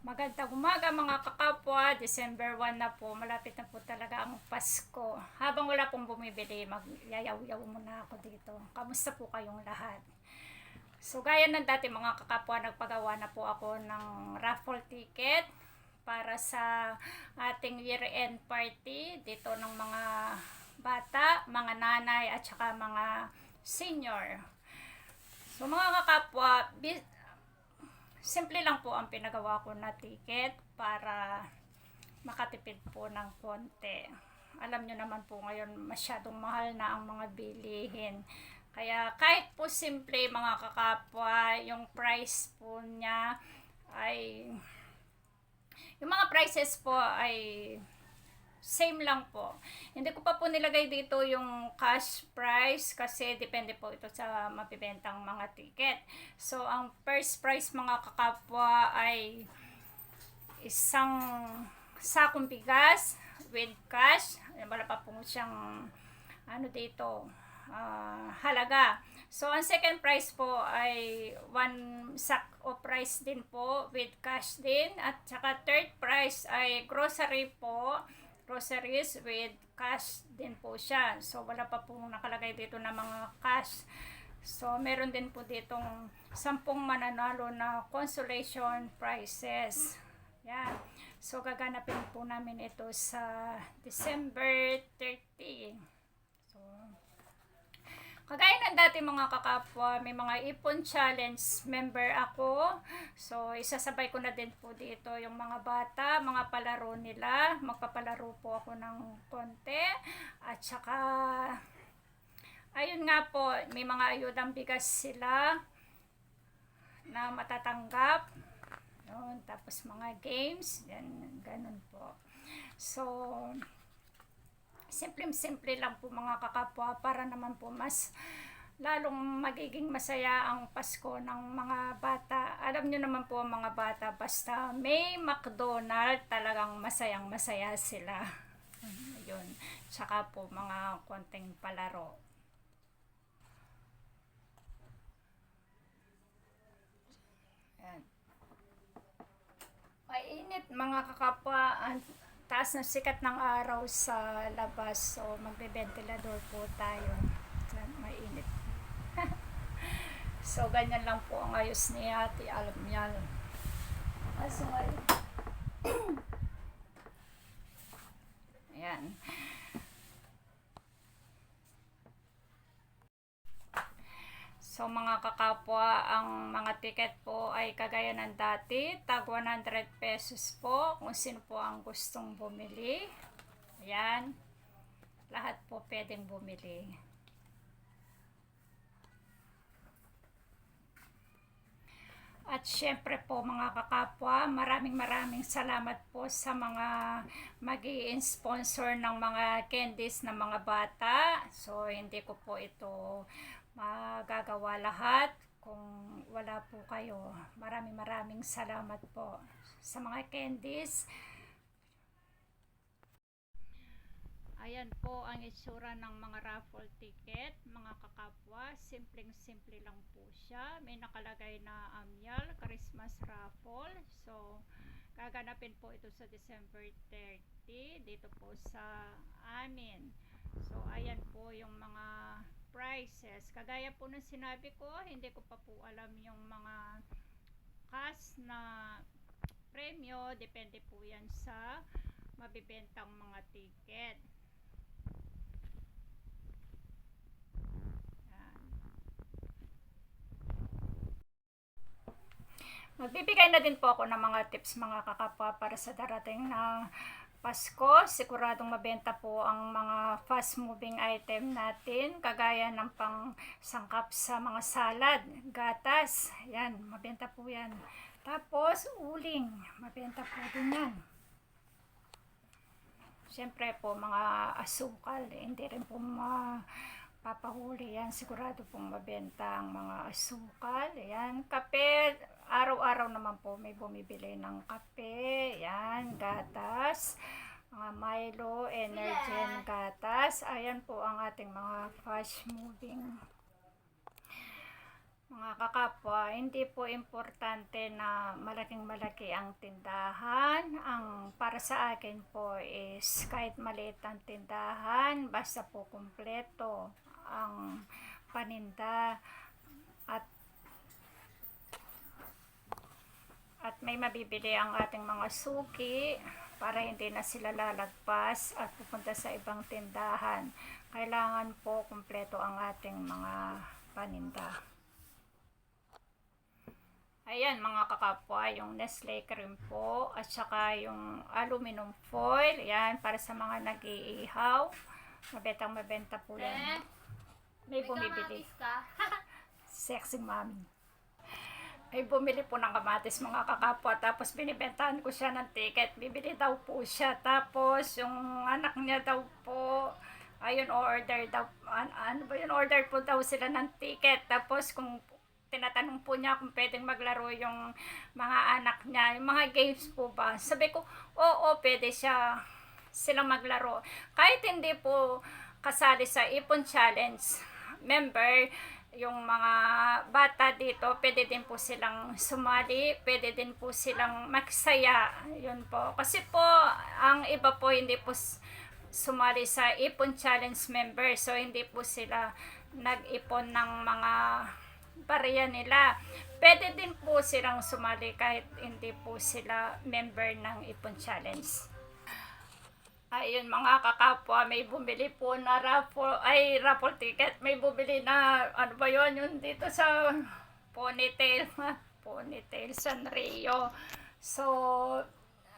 Magandang umaga mga kakapwa, December 1 na po, malapit na po talaga ang Pasko. Habang wala pong bumibili, magyayaw-yaw muna ako dito. Kamusta po kayong lahat? So gaya ng dati mga kakapwa, nagpagawa na po ako ng raffle ticket para sa ating year-end party dito ng mga bata, mga nanay at saka mga senior. So mga kakapwa, simple lang po ang pinagawa ko na ticket para makatipid po ng konti. Alam nyo naman po ngayon masyadong mahal na ang mga bilihin. Kaya kahit po simple mga kakapwa, yung price po niya ay yung mga prices po ay same lang po. Hindi ko pa po nilagay dito yung cash price kasi depende po ito sa mapibentang mga ticket. So, ang first price mga kakapwa ay isang sakong bigas with cash. Wala pa po siyang ano dito, ah, halaga. So, ang second price po ay one sack of rice din po with cash din. At saka third price ay grocery po groceries with cash din po siya. So, wala pa pong nakalagay dito na mga cash. So, meron din po ditong sampung mananalo na consolation prizes. Yan. So, gaganapin po namin ito sa December 30. Ng dati mga kakapwa, may mga ipon challenge member ako. So, isasabay ko na din po dito yung mga bata, mga palaro nila. Magpapalaro po ako ng konti. At saka, ayun nga po, may mga ayudang bigas sila na matatanggap. Yun, tapos mga games, yan, ganun po. So, simple-simple lang po mga kakapwa para naman po mas lalong magiging masaya ang Pasko ng mga bata. Alam nyo naman po mga bata, basta may McDonald, talagang masayang masaya sila. Yun. Tsaka po mga konting palaro. Yan. Mainit mga kakapwa. Ang taas ng sikat ng araw sa labas. So, magbe-ventilador po tayo. Yan, mainit. So, ganyan lang po ang ayos ni ate. Alam niya. Kaso ngayon. Ayan. So mga kakapwa, ang mga ticket po ay kagaya ng dati, tag 100 pesos po kung sino po ang gustong bumili. Ayan. Lahat po pwedeng bumili. At syempre po mga kakapwa, maraming maraming salamat po sa mga mag sponsor ng mga candies ng mga bata. So hindi ko po ito magagawa lahat kung wala po kayo. Maraming maraming salamat po sa mga candies. Ayan po ang itsura ng mga raffle ticket, mga kakapwa. Simpleng-simple lang po siya. May nakalagay na Amyal Christmas Raffle. So, gaganapin po ito sa December 30 dito po sa amin. So, ayan po yung mga prices. Kagaya po ng sinabi ko, hindi ko pa po alam yung mga cash na premyo. Depende po yan sa mabibentang mga ticket. Yan. Magbibigay na din po ako ng mga tips mga kakapwa para sa darating na Pasko, siguradong mabenta po ang mga fast moving item natin, kagaya ng pang sangkap sa mga salad, gatas, yan, mabenta po yan. Tapos, uling, mabenta po din yan. Siyempre po, mga asukal, eh, hindi rin po mapapahuli yan. Sigurado pong mabenta ang mga asukal. Yan, kape, araw-araw naman po may bumibili ng kape. Yan, gatas, mga Milo, Energen, gatas. Ayan po ang ating mga fast moving Mga kakapwa, hindi po importante na malaking malaki ang tindahan. Ang para sa akin po is kahit maliit ang tindahan, basta po kumpleto ang paninda at at may mabibili ang ating mga suki para hindi na sila lalagpas at pupunta sa ibang tindahan. Kailangan po kumpleto ang ating mga paninda. Ayan mga kakapwa, yung Nestle cream po at saka yung aluminum foil, yan para sa mga nag-iihaw. Mabentang mabenta po yan. May bumibili. ka? Sexy mommy. Ay bumili po ng kamatis mga kakapwa tapos binibentahan ko siya ng ticket. Bibili daw po siya. Tapos yung anak niya daw po ayun order daw an- ano ba yun order po daw sila ng ticket. Tapos kung tinatanong po niya kung pwedeng maglaro yung mga anak niya, yung mga games po ba. Sabi ko, oo, pwede siya silang maglaro. Kahit hindi po kasali sa Ipon Challenge member, yung mga bata dito, pwede din po silang sumali, pwede din po silang magsaya. Yun po. Kasi po, ang iba po hindi po sumali sa Ipon Challenge member. So, hindi po sila nag-ipon ng mga barya nila. Pwede din po silang sumali kahit hindi po sila member ng Ipon Challenge. Ayun mga kakapwa, may bumili po na raffle, ay raffle ticket. May bumili na, ano ba yun, yun dito sa Ponytail, Ponytail Sanrio. So,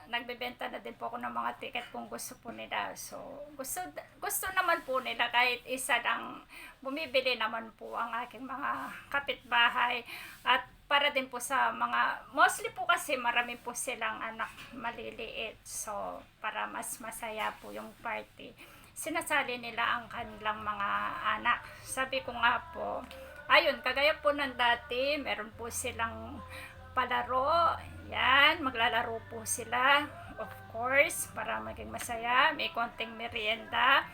nagbebenta na din po ako ng mga ticket kung gusto po nila. So, gusto, gusto naman po nila kahit isa lang bumibili naman po ang aking mga kapitbahay at para din po sa mga, mostly po kasi marami po silang anak maliliit. So, para mas masaya po yung party. Sinasali nila ang kanilang mga anak. Sabi ko nga po, ayun, kagaya po ng dati, meron po silang palaro. Yan, maglalaro po sila. Of course, para maging masaya. May konting merienda.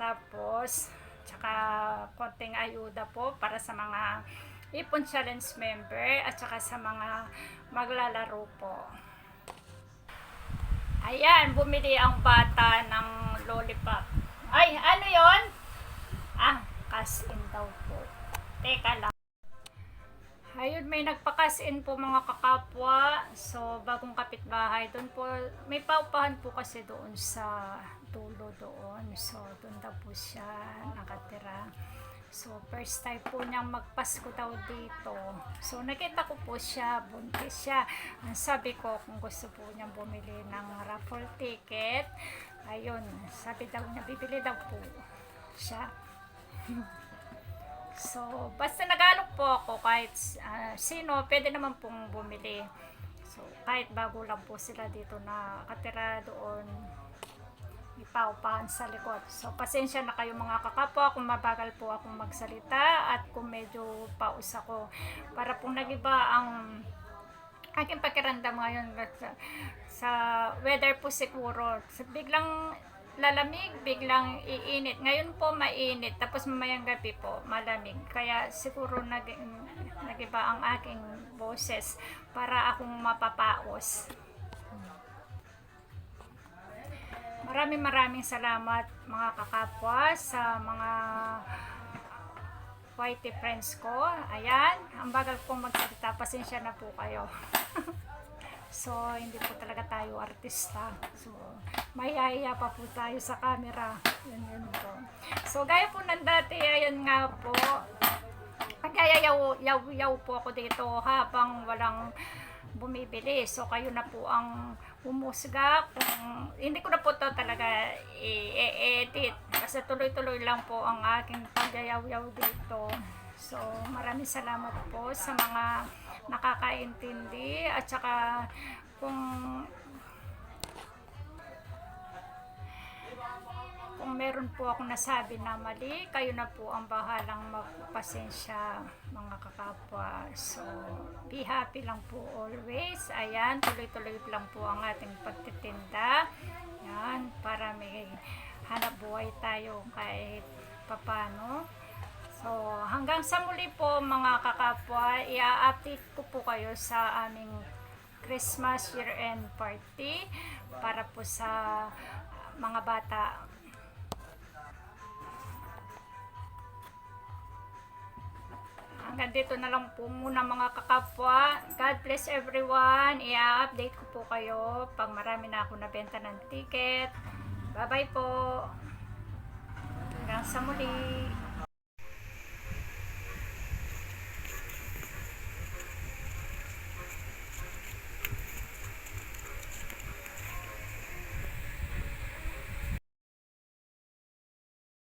Tapos, tsaka konting ayuda po para sa mga Ipon Challenge member at saka sa mga maglalaro po. Ayan, bumili ang bata ng lollipop. Ay, ano yon? Ah, cash in daw po. Teka lang. Ayun, may nagpa-cash-in po mga kakapwa. So, bagong kapitbahay. Doon po, may paupahan po kasi doon sa dulo doon. So, doon daw po siya nakatira. So, first time po niyang magpasko daw dito. So, nakita ko po siya, buntis siya. Ang sabi ko, kung gusto po niyang bumili ng raffle ticket, ayun, sabi daw niya, bibili daw po siya. So, basta nag-alok po ako kahit ah, sino, pwede naman pong bumili. So, kahit bago lang po sila dito na katira doon, ipaupahan sa likod. So, pasensya na kayo mga kakapwa kung mabagal po akong magsalita at kung medyo paus ako. Para pong nagiba ang aking pakiramdam ngayon sa, sa weather po siguro. So, biglang lalamig, biglang iinit. Ngayon po mainit, tapos mamayang gabi po malamig. Kaya siguro nag, nagiba ang aking boses para akong mapapaos. Maraming maraming salamat mga kakapwa sa mga whitey friends ko. Ayan, ang bagal pong magsalita. Pasensya na po kayo. so, hindi po talaga tayo artista. So, mahihahiya pa po tayo sa camera. Yun, yun po. So, gaya po ng dati, ayan nga po. Nagyayaw-yaw po ako dito habang walang bumibili. So, kayo na po ang humusga kung hindi ko na po to talaga i-edit kasi tuloy-tuloy lang po ang aking pagyayaw-yaw dito. So, maraming salamat po sa mga nakakaintindi at saka kung kung meron po akong nasabi na mali, kayo na po ang bahalang magpasensya mga kakapwa. So, be happy lang po always. Ayan, tuloy-tuloy lang po ang ating pagtitinda. Yan, para may hanap buhay tayo kahit papano. So, hanggang sa muli po mga kakapwa, i-update ko po kayo sa aming Christmas year-end party para po sa mga bata. Hanggang dito na lang po muna mga kakapwa. God bless everyone. I-update ko po kayo pag marami na ako nabenta ng ticket. Bye-bye po. Hanggang sa muli.